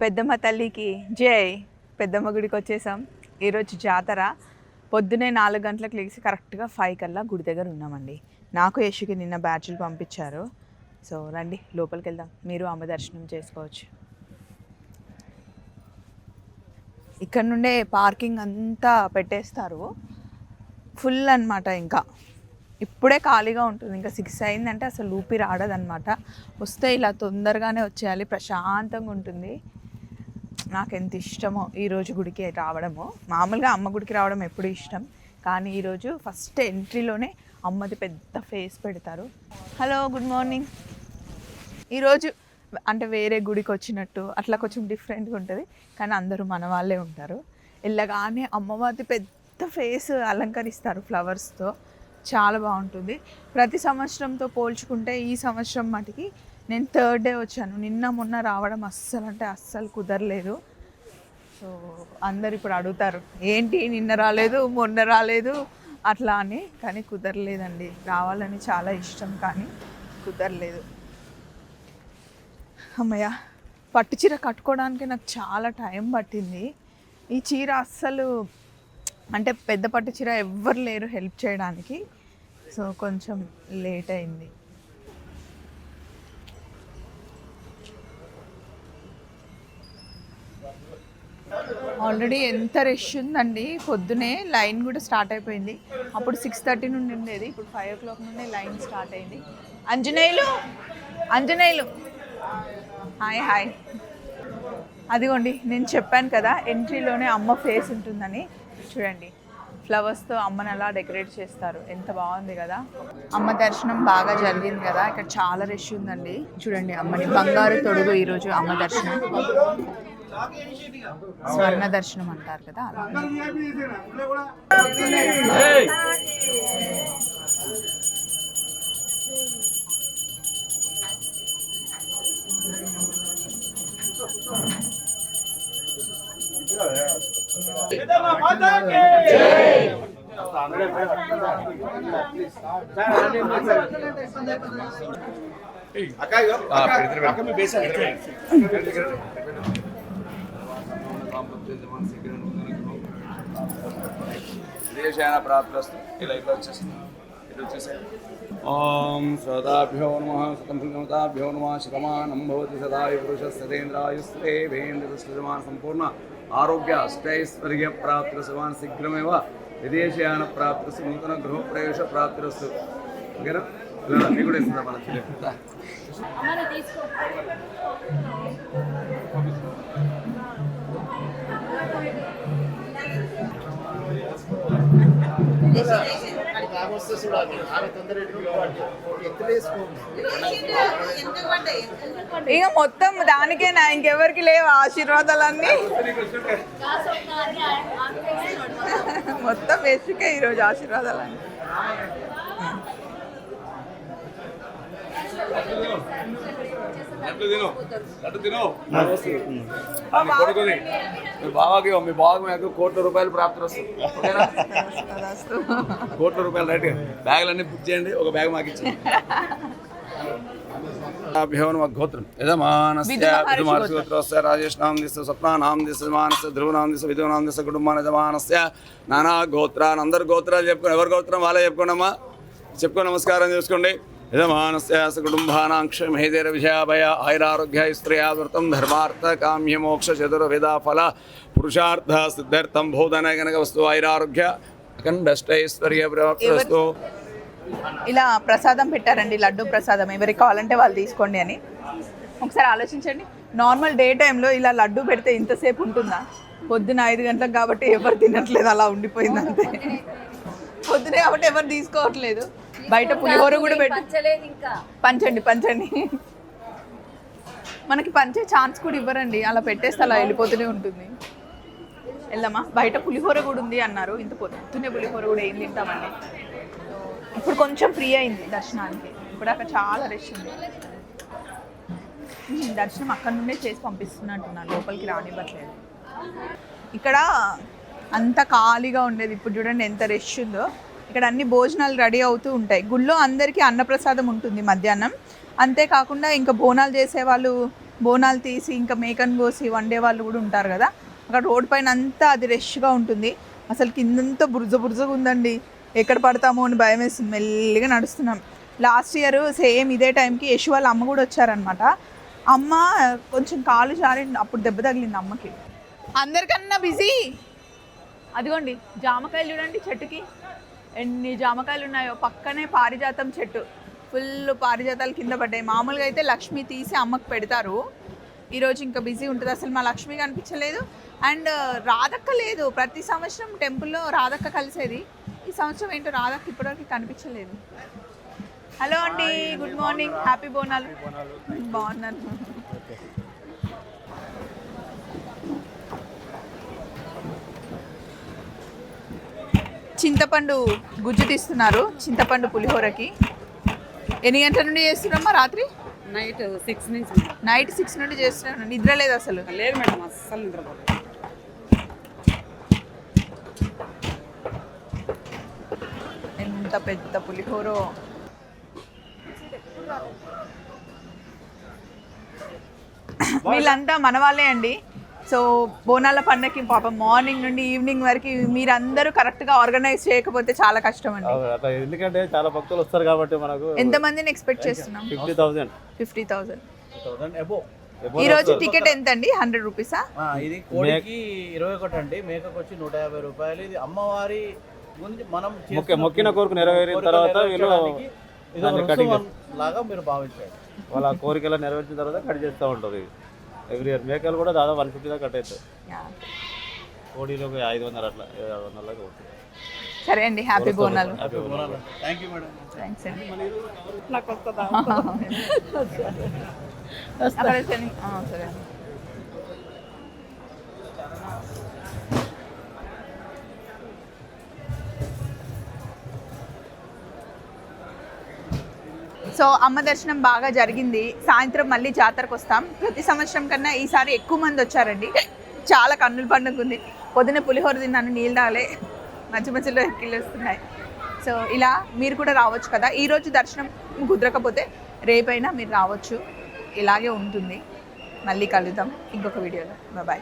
పెద్దమ్మ తల్లికి జై. పెద్దమ్మ గుడికి వచ్చేసాం. ఈరోజు జాతర. పొద్దునే నాలుగు గంటలకు లేచి కరెక్ట్గా ఫైవ్ కల్లా గుడి దగ్గర ఉన్నామండి. నాకు యశుకి నిన్న బ్యాచ్లు పంపించారు. సో రండి లోపలికి వెళ్దాం మీరు అమ్మ దర్శనం చేసుకోవచ్చు. ఇక్కడ నుండే పార్కింగ్ అంతా పెట్టేస్తారు. ఫుల్ అన్నమాట ఇంకా. ఇప్పుడే ఖాళీగా ఉంటుంది. ఇంకా సిక్స్ అయిందంటే అసలు ఊపిరి ఆడదనమాట వస్తే ఇలా తొందరగానే వచ్చేయాలి. ప్రశాంతంగా ఉంటుంది. నాకు ఎంత ఇష్టమో ఈరోజు గుడికి రావడము మామూలుగా అమ్మ గుడికి రావడం ఎప్పుడు ఇష్టం. కానీ ఈరోజు ఫస్ట్ ఎంట్రీలోనే అమ్మది పెద్ద ఫేస్ పెడతారు. Hello good morning. ఈరోజు అంటే వేరే గుడికి వచ్చినట్టు అట్లా కొంచెం డిఫరెంట్గా ఉంటుంది. కానీ అందరూ మన వాళ్ళే ఉంటారు. వెళ్ళగానే అమ్మవారి పెద్ద ఫేస్ అలంకరిస్తారు ఫ్లవర్స్తో. చాలా బాగుంటుంది. ప్రతి సంవత్సరంతో పోల్చుకుంటే ఈ సంవత్సరం మటుకి నేను థర్డ్ డే వచ్చాను. నిన్న మొన్న రావడం అస్సలు అంటే అస్సలు కుదరలేదు. సో అందరు ఇప్పుడు అడుగుతారు ఏంటి నిన్న రాలేదు మొన్న రాలేదు? అట్లా అని. కానీ కుదరలేదండి. రావాలని చాలా ఇష్టం కానీ కుదరలేదు. అమ్మయ్య పట్టు చీర కట్టుకోవడానికి నాకు చాలా టైం పట్టింది. ఈ చీర అస్సలు అంటే పెద్ద పట్టు చీర ఎవ్వరు లేరు హెల్ప్ చేయడానికి. సో కొంచెం లేట్ అయింది. ఆల్రెడీ ఎంత రష్ ఉందండి? పొద్దునే లైన్ కూడా స్టార్ట్ అయిపోయింది. అప్పుడు సిక్స్ థర్టీ నుండి ఉండేది. ఇప్పుడు ఫైవ్ ఓ క్లాక్ నుండి లైన్ స్టార్ట్ అయింది. అంజనేయులు? అంజనేయులు. హాయ్ హాయ్ అదిగోండి నేను చెప్పాను కదా ఎంట్రీలోనే అమ్మ ఫేస్ ఉంటుందని. చూడండి ఫ్లవర్స్తో అమ్మని అలా డెకరేట్ చేస్తారు. ఎంత బాగుంది కదా. అమ్మ దర్శనం బాగా జరిగింది కదా. ఇక్కడ చాలా రష్ ఉందండి. చూడండి అమ్మని బంగారు తొడుగు ఈరోజు అమ్మ దర్శనం. స్వర్ణ దర్శనం అంటారు కదా అలా విదేశాన ప్రాప్తస్తు ఇలా ఇట్లా వచ్చేస్తుంది ఇటు వచ్చేసాయి ఓం సదాభ్యో నమ సుతంభ్యో నమ శతమానం భవతి సదాయ పురుష సదేంద్రాయుస్తే వేంద్రమాన్ సంపూర్ణ ఆరోగ్య అష్టైశ్వర్య ప్రాప్తిరసవాన్ శీఘ్రమేవ విదేశయాన ప్రాప్తిరస్తు నూతన గృహప్రవేశ ప్రాప్తిరస్తు ఓకేనా కూడా ఇస్తుందా మన ఇక మొత్తం దానికే నా ఇంకెవరికి లేవు ఆశీర్వాదాలన్నీ? మొత్తం వేసుకే ఈరోజు ఆశీర్వాదాలన్నీ. Thank మీ కొడుకుని. మీ బావకి మీ బావకి మీకు కోట్ల రూపాయలు ప్రాప్తి వస్తుంది. కోట్ల రూపాయలు రైట్ బ్యాగులన్నీ బుక్ చేయండి. ఒక బ్యాగ్ మాకు ఇచ్చి. అభ్యోన్ గోత్రం. యజమానస్య విధుమహర్షి విధుమహర్షి గోత్రస్య రాజేష్నాం దిశ స్వప్నానాం దిశ యజమానస్య ధ్రువనాం దిశ విధునాం దిశ కుటుంబాన యజమానస్య నానా గోత్రాన్. అందరు గోత్రాలు చెప్పుకోండి ఎవరి గోత్రం? వాళ్ళే చెప్పుకోండమ్మా. చెప్పుకో నమస్కారం చేసుకోండి. యజమానస్య సకుటుంబానాం క్షమేదేర విజయాభయ ఆయురారోగ్య స్త్రియావృతం ధర్మార్థ కామ్య మోక్ష చతుర్విధ ఫల పురుషార్థ సిద్ధార్థం బోధన గనక వస్తు ఆయురారోగ్య అఖండష్టైశ్వర్య వస్తు ఇలా ప్రసాదం పెట్టారండి లడ్డు ప్రసాదం. ఎవరికి కావాలంటే వాళ్ళు తీసుకోండి అని. ఒకసారి ఆలోచించండి. నార్మల్ డే టైంలో ఇలా లడ్డు పెడితే ఇంతసేపు ఉంటుందా? పొద్దున ఐదు గంటలకు కాబట్టి ఎవరు తినట్లేదు అలా ఉండిపోయింది అంతే. కాబట్టి ఎవరు తీసుకోవట్లేదు. బయట పులిహోర కూడా పెట్టి. పంచండి పంచండి. మనకి పంచే ఛాన్స్ కూడా ఇవ్వరండి. అలా పెట్టేస్తే అలా వెళ్ళిపోతూనే ఉంటుంది. వెళ్దామా? బయట పులిహోర కూడా ఉంది అన్నారు. ఇంత పొద్దున్నే పులిహోర కూడా ఏం తింటామండి. ఇప్పుడు కొంచెం ఫ్రీ అయింది దర్శనానికి. ఇప్పుడు అక్కడ చాలా రష్ ఉంది. దర్శనం అక్కడ నుండే చేసి పంపిస్తున్నట్టున్నారు. లోపలికి రానివ్వట్లేదు. ఇక్కడ అంత ఖాళీగా ఉండేది. ఇప్పుడు చూడండి ఎంత రష్ ఉందో. ఇక్కడ అన్ని భోజనాలు రెడీ అవుతూ ఉంటాయి. గుళ్ళో అందరికీ అన్నప్రసాదం ఉంటుంది మధ్యాహ్నం. అంతేకాకుండా ఇంకా బోనాలు చేసే వాళ్ళు బోనాలు తీసి ఇంకా మేకను కోసి వండే వాళ్ళు కూడా ఉంటారు కదా. అక్కడ రోడ్ పైన అంతా అది రష్గా ఉంటుంది. అసలు కిందంతా బురజ బురజగా ఉందండి. ఎక్కడ పడతామో అని భయం వేస్తుంది. మెల్లిగా నడుస్తున్నాం. లాస్ట్ ఇయర్ సేమ్ ఇదే టైంకి యశు వాళ్ళ అమ్మ కూడా వచ్చారనమాట అమ్మ కొంచెం కాలు జారి అప్పుడు దెబ్బ తగిలింది అమ్మకి. అందరికన్నా బిజీ అదిగోండి జామకాయలు చూడండి చెట్టుకి. ఎన్ని జామకాయలు ఉన్నాయో పక్కనే పారిజాతం చెట్టు. ఫుల్ పారిజాతాలు కింద పడ్డాయి. మామూలుగా అయితే లక్ష్మి తీసి అమ్మకు పెడతారు. ఈరోజు ఇంకా బిజీ ఉంటుంది. అసలు మా లక్ష్మి కనిపించలేదు. అండ్ రాధక్క లేదు. ప్రతి సంవత్సరం టెంపుల్లో రాధక్క కలిసేది. ఈ సంవత్సరం ఏంటో రాధక్క ఇప్పటివరకు కనిపించలేదు. హలో అండి. Good morning. హ్యాపీ బోనాలు. బాగున్నాను. చింతపండు గుజ్జు తీస్తున్నారు చింతపండు పులిహోరకి. ఎన్ని గంటల నుండి చేస్తున్నామా రాత్రి? నైట్ సిక్స్ నుంచి నైట్ సిక్స్ నుండి చేస్తున్నాను నిద్ర లేదు అసలు. లేదు మేడం అస్సలు నిద్రపోలేదు ఎంత పెద్ద పులిహోర. వీళ్ళంతా మన వాళ్ళే అండి. సో బోనాల పండగకి పాపం మార్నింగ్ నుండి ఈవినింగ్ వరకు మీరందరూ కరెక్ట్గా ఆర్గనైజ్ చేయకపోతే చాలా కష్టం అండి ఎందుకంటే చాలా భక్తులు వస్తారు కాబట్టి మనకు ఎంతమందిని ఎక్స్పెక్ట్ చేస్తున్నాం? Fifty thousand. Fifty thousand. ఈ రోజు టికెట్ ఎంత అండి హండ్రెడ్ రూపీసా? ఇది కోడికి ఇరవై ఒకటి అండి. మేకకు వచ్చి నూట యాభై రూపాయలు. ఇది అమ్మవారి గురించి మనం మొక్కిన కోరిక నెరవేరిన తర్వాత వీళ్ళు లాగా మీరు భావించారు వాళ్ళ కోరికలు నెరవేర్చిన తర్వాత కట్ చేస్తూ ఉంటుంది. Every year. మేకలు కూడా దాదాపు వన్ ఫిఫ్టీ దాకా కట్ అవుతాయి. కోడిలో ఒక ఐదు వందలు అట్లా ఏడు వందల దాకా అవుతుంది సరే అండి happy Bonalu. Thank you madam thanks అండి. నాకు వస్తుందా? సరే. సో అమ్మ దర్శనం బాగా జరిగింది. సాయంత్రం మళ్ళీ జాతరకు వస్తాం. ప్రతి సంవత్సరం కన్నా ఈసారి ఎక్కువ మంది వచ్చారండి. చాలా కన్నుల పండుగ ఉంది. పొద్దున పులిహోర తిన్నాను నీళ్ళు తాగలే. మధ్య మధ్యలో ఎక్కిళ్ళు వస్తున్నాయి. సో ఇలా మీరు కూడా రావచ్చు కదా. ఈరోజు దర్శనం కుదరకపోతే రేపైనా మీరు రావచ్చు. ఇలాగే ఉంటుంది. మళ్ళీ కలుద్దాం. ఇంకొక వీడియోలో. బాయ్